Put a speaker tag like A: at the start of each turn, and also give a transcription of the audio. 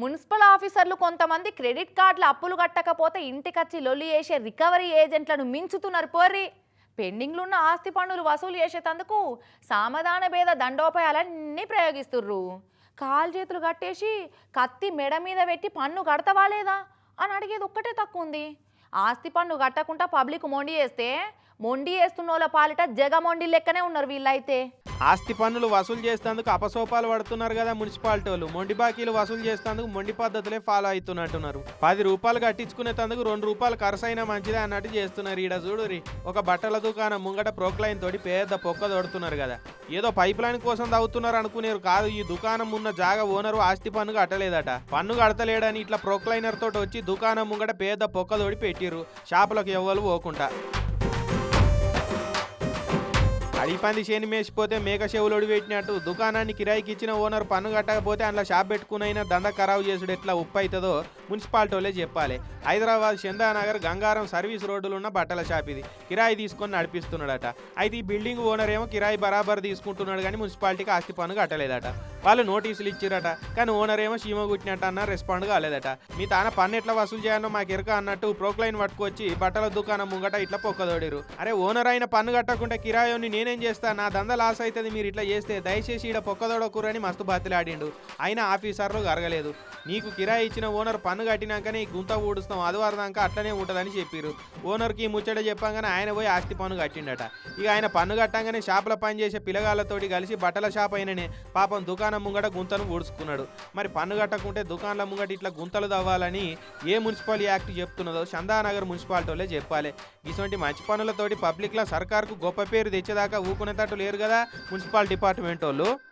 A: Municipal ఆఫీసర్లు కొంతమంది credit కార్డుల అప్పులు కట్టకపోతే ఇంటికొచ్చి లొల్లి చేసే రికవరీ ఏజెంట్లను మించుతున్నారు పోర్రి. పెండింగ్లు ఉన్న ఆస్తి పన్నులు వసూలు చేసేటందుకు సామధాన భేద దండోపాయాలన్నీ ప్రయోగిస్తుర్రు. కాలు చేతులు కట్టేసి కత్తి మెడ మీద పెట్టి పన్ను కడతావా లేదా అని అడిగేది ఒక్కటే తక్కువ ఉంది ఆస్తి పన్ను కట్టకుండా పబ్లిక్ మొండి చేస్తే మొండి వేస్తున్న వాళ్ళ పాలిట జగ మొండి లెక్కనే ఉన్నారు వీళ్ళైతే.
B: ఆస్తి పన్నులు వసూలు చేసేందుకు అపసోపాలు పడుతున్నారు కదా మున్సిపాలిటీ వాళ్ళు మొండి బాకీలు వసూలు చేసేందుకు మొండి పద్ధతులే ఫాలో అవుతున్నట్టున్నారు. పది రూపాయలు కట్టించుకునేందుకు రెండు రూపాయలు ఖర్చు అయినా మంచిదే అన్నట్టు చేస్తున్నారు. ఈడ చూడురి ఒక బట్టల దుకాణం ముంగట ప్రోక్లైన్ తోటి పెద్ద పొక్క తోడుతున్నారు కదా. ఏదో పైప్ లైన్ కోసం తవ్వుతున్నారు అనుకునేరు కాదు ఈ దుకాణం ఉన్న జాగా ఓనరు ఆస్తి పన్ను కట్టలేదట. పన్ను కడతలేడని ఇట్లా ప్రోక్లైనర్ తోటి వచ్చి దుకాణం ముంగట పెద్ద పొక్క తోడి పెట్టి పెట్టిర్రు షాపులకు ఎవ్వరు పోకుండా. అడిపంది చేని మేసిపోతే మేక చెవులోడి పెట్టినట్టు దుకాణాన్ని కిరాయికి ఇచ్చిన ఓనర్ పన్ను కట్టకపోతే అందులో షాప్ పెట్టుకునైనా దంద ఖరాబు చేసుడు ఎట్లా ఉప్పు అవుతుందో మున్సిపాలిటీ వాళ్ళే చెప్పాలి. హైదరాబాద్ చందానగర్ గంగారం సర్వీస్ రోడ్డులో ఉన్న బట్టల షాప్ ఇది. కిరాయి తీసుకొని నడిపిస్తున్నాడట. అయితే ఈ బిల్డింగ్ ఓనర్ ఏమో కిరాయి బరాబర్ తీసుకుంటున్నాడు కానీ మున్సిపాలిటీకి ఆస్తి పన్ను కట్టలేదట. వాళ్ళు నోటీసులు ఇచ్చిరట. కానీ ఓనర్ ఏమో సీమ కుట్టినట్ట అన్న రెస్పాండ్ కాలేదట. మీ తాన పన్ను ఎట్లా వసూలు చేయాలో మాకు ఎరక అన్నట్టు ప్రోక్లైన్ పట్టుకొచ్చి బట్టల దుకాణం ముంగట ఇట్లా పొక్కదోడిరు. అరే ఓనర్ అయిన పన్ను కట్టకుండా కిరాయోని నేనేం చేస్తా? నా దంద లాస్ అవుతుంది మీరు ఇట్లా చేస్తే దయచేసి ఈడ పొక్కదోడకురని మస్తు బాతిలాడిండు. అయినా ఆఫీసర్లు కరగలేదు. నీకు కిరాయి ఇచ్చిన ఓనర్ పన్ను కట్టినాకనే ఈ గుంత ఊడుస్తాం ఆదివారం దాకా అట్లనే ఉంటుందని చెప్పారు. ఓనర్కి ముచ్చట చెప్పంగానే ఆయన పోయి ఆస్తి పన్ను కట్టిండట. ఇక ఆయన పన్ను కట్టంగానే షాపుల పని చేసే పిల్లగాళ్ళతోటి కలిసి బట్టల షాప్ అయిననే. పాపం దుకాణం ముంగట గుంతను ఊడ్చుకున్నాడు. మరి పన్ను కట్టకుంటే దుకాణాల ముంగట ఇట్లా గుంతలు తవ్వాలని ఏ మున్సిపల్ యాక్ట్ చెప్తున్నదో చందానగర్ మున్సిపాలిటీ వాళ్ళే చెప్పాలి. ఇటువంటి మంచి పనులతోటి పబ్లిక్లో సర్కార్కు గొప్ప పేరు తెచ్చేదాకా ఊకునేటట్టు లేరు కదా మున్సిపల్ డిపార్ట్మెంట్ వాళ్ళు